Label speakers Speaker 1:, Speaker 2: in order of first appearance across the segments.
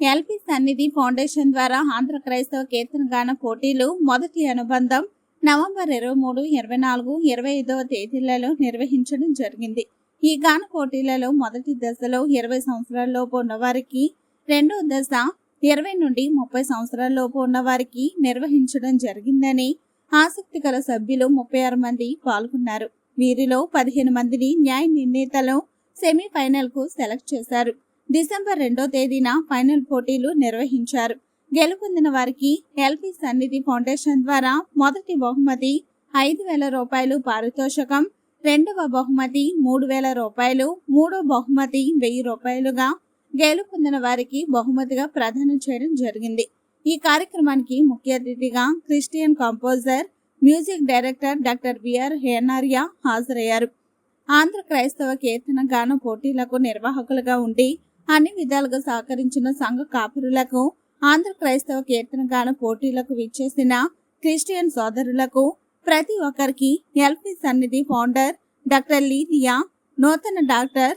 Speaker 1: LP సన్నిధి foundation ద్వారా ఆంధ్ర క్రైస్తవ కీర్తన గాన పోటీలు మొదటి అనుబంధం నవంబర్ ఇరవై మూడు ఇరవై నాలుగు ఇరవై ఐదవ తేదీలలో నిర్వహించడం జరిగింది. ఈ గాన పోటీలలో మొదటి దశలో ఇరవై సంవత్సరాలలోపు ఉన్నవారికి రెండో దశ ఇరవై నుండి ముప్పై సంవత్సరాలలోపు ఉన్నవారికి నిర్వహించడం జరిగిందని ఆసక్తి గల సభ్యులు ముప్పై ఆరు మంది పాల్గొన్నారు. వీరిలో పదిహేను మందిని న్యాయ నిర్ణేతలు సెమీఫైనల్కు సెలెక్ట్ చేశారు. డిసెంబర్ రెండో తేదీన ఫైనల్ పోటీలు నిర్వహించారు. గెలుపొందిన వారికి ఎల్పి సన్నిధి ఫౌండేషన్ ద్వారా మొదటి బహుమతి ఐదు వేల రూపాయలు పారితోషకం రెండవ బహుమతి మూడు వేల రూపాయలు మూడో బహుమతి వెయ్యి రూపాయలుగా గెలుపొందిన వారికి బహుమతిగా ప్రదానం చేయడం జరిగింది. ఈ కార్యక్రమానికి ముఖ్య అతిథిగా Christian composer music director doctor BR Henaria హాజరయ్యారు. ఆంధ్ర క్రైస్తవ కీర్తన గాన పోటీలకు నిర్వాహకులుగా ఉండి అన్ని విధాలుగా సహకరించిన సంఘ కాపురులకు ఆంధ్ర క్రైస్తవ కీర్తన గాన పోటీలకు విచ్చేసిన క్రిస్టియన్ సోదరులకు ప్రతి ఒక్కరికి ఎల్పి సన్నిధి ఫౌండర్ డాక్టర్ లీదియా నూతన డాక్టర్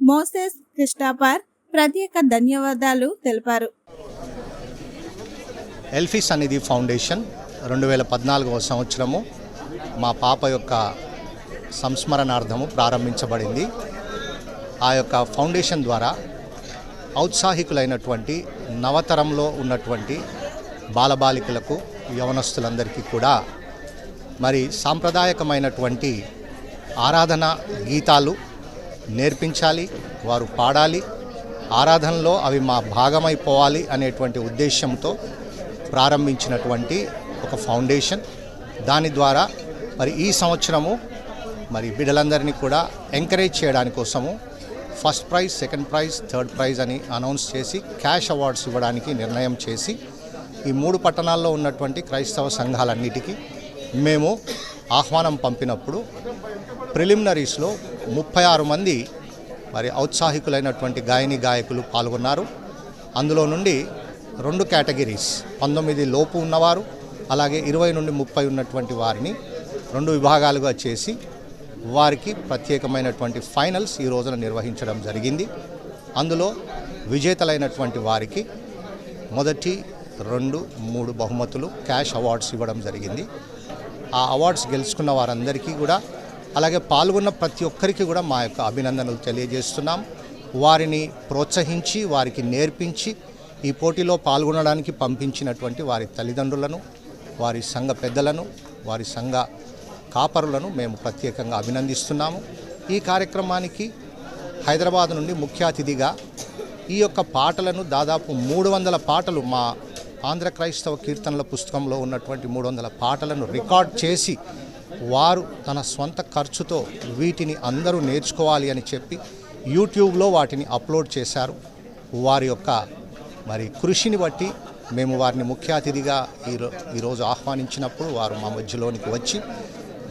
Speaker 1: మోసెస్ క్రిస్టాపర్ ప్రత్యేక ధన్యవాదాలు తెలిపారు.
Speaker 2: ఎల్ఫీ సన్నిధి ఫౌండేషన్ రెండు వేల పద్నాలుగవ సంవత్సరము మా పాప యొక్క సంస్మరణార్థము ప్రారంభించబడింది. ఆ యొక్క ఫౌండేషన్ ద్వారా ఔత్సాహికులైనటువంటి నవతరంలో ఉన్నటువంటి బాలబాలికలకు యవనస్తులందరికీ కూడా మరి సాంప్రదాయకమైనటువంటి ఆరాధన గీతాలు నేర్పించాలి వారు పాడాలి. ఆరాధనలో అవి మా భాగమైపోవాలి అనేటువంటి ఉద్దేశంతో ప్రారంభించినటువంటి ఒక ఫౌండేషన్. దాని ద్వారా మరి ఈ సంవత్సరము మరి బిడ్డలందరినీ కూడా ఎంకరేజ్ చేయడాని కోసము first prize second prize third prize అని అనౌన్స్ చేసి క్యాష్ అవార్డ్స్ ఇవ్వడానికి నిర్ణయం చేసి ఈ మూడు పట్టణాల్లో ఉన్నటువంటి క్రైస్తవ సంఘాలన్నిటికీ మేము ఆహ్వానం పంపినప్పుడు ప్రిలిమినరీస్లో ముప్పై ఆరు మంది మరి ఔత్సాహికులైనటువంటి గాయని గాయకులు పాల్గొన్నారు. అందులో నుండి రెండు కేటగిరీస్ పంతొమ్మిది లోపు ఉన్నవారు అలాగే ఇరవై నుండి ముప్పై ఉన్నటువంటి వారిని రెండు విభాగాలుగా చేసి వారికి ప్రత్యేకమైనటువంటి ఫైనల్స్ ఈ రోజున నిర్వహించడం జరిగింది. అందులో విజేతలైనటువంటి వారికి మొదటి రెండు మూడు బహుమతులు క్యాష్ అవార్డ్స్ ఇవ్వడం జరిగింది. ఆ అవార్డ్స్ గెలుచుకున్న వారందరికీ కూడా అలాగే పాల్గొన్న ప్రతి ఒక్కరికి కూడా మా యొక్క అభినందనలు తెలియజేస్తున్నాం. వారిని ప్రోత్సహించి వారికి నేర్పించి ఈ పోటీలో పాల్గొనడానికి పంపించినటువంటి వారి తల్లిదండ్రులను వారి సంఘ పెద్దలను వారి సంఘ కాపరులను మేము ప్రత్యేకంగా అభినందిస్తున్నాము. ఈ కార్యక్రమానికి హైదరాబాద్ నుండి ముఖ్య అతిథిగా ఈ యొక్క పాటలను దాదాపు మూడు వందల పాటలు మా ఆంధ్ర క్రైస్తవ కీర్తనల పుస్తకంలో ఉన్నటువంటి మూడు వందల పాటలను రికార్డ్ చేసి వారు తన స్వంత ఖర్చుతో వీటిని అందరూ నేర్చుకోవాలి అని చెప్పి యూట్యూబ్లో వాటిని అప్లోడ్ చేశారు. వారి యొక్క మరి కృషిని బట్టి మేము వారిని ముఖ్య అతిథిగా ఈరో ఈరోజు ఆహ్వానించినప్పుడు వారు మా మధ్యలోనికి వచ్చి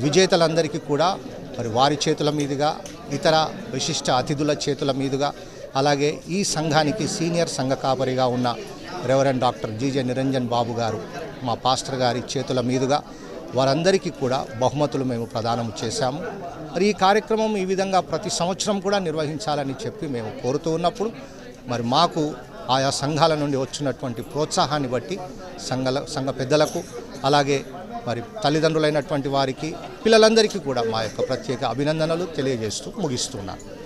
Speaker 2: విజేతలందరికీ కూడా మరి వారి చేతుల మీదుగా ఇతర విశిష్ట అతిథుల చేతుల మీదుగా అలాగే ఈ సంఘానికి సీనియర్ సంఘ కాపరిగా ఉన్న reverend doctor GJ Niranjan Babu గారు మా పాస్టర్ గారి చేతుల మీదుగా వారందరికీ కూడా బహుమతులు మేము ప్రదానం చేశాము. మరి ఈ కార్యక్రమం ఈ విధంగా ప్రతి సంవత్సరం కూడా నిర్వహించాలని చెప్పి మేము కోరుతూ ఉన్నప్పుడు మరి మాకు ఆయా సంఘాల నుండి వచ్చినటువంటి ప్రోత్సాహాన్ని బట్టి సంఘల సంఘ పెద్దలకు అలాగే మరి తల్లిదండ్రులైనటువంటి వారికి పిల్లలందరికీ కూడా మా యొక్క ప్రత్యేక అభినందనలు తెలియజేస్తూ ముగిస్తున్నాను.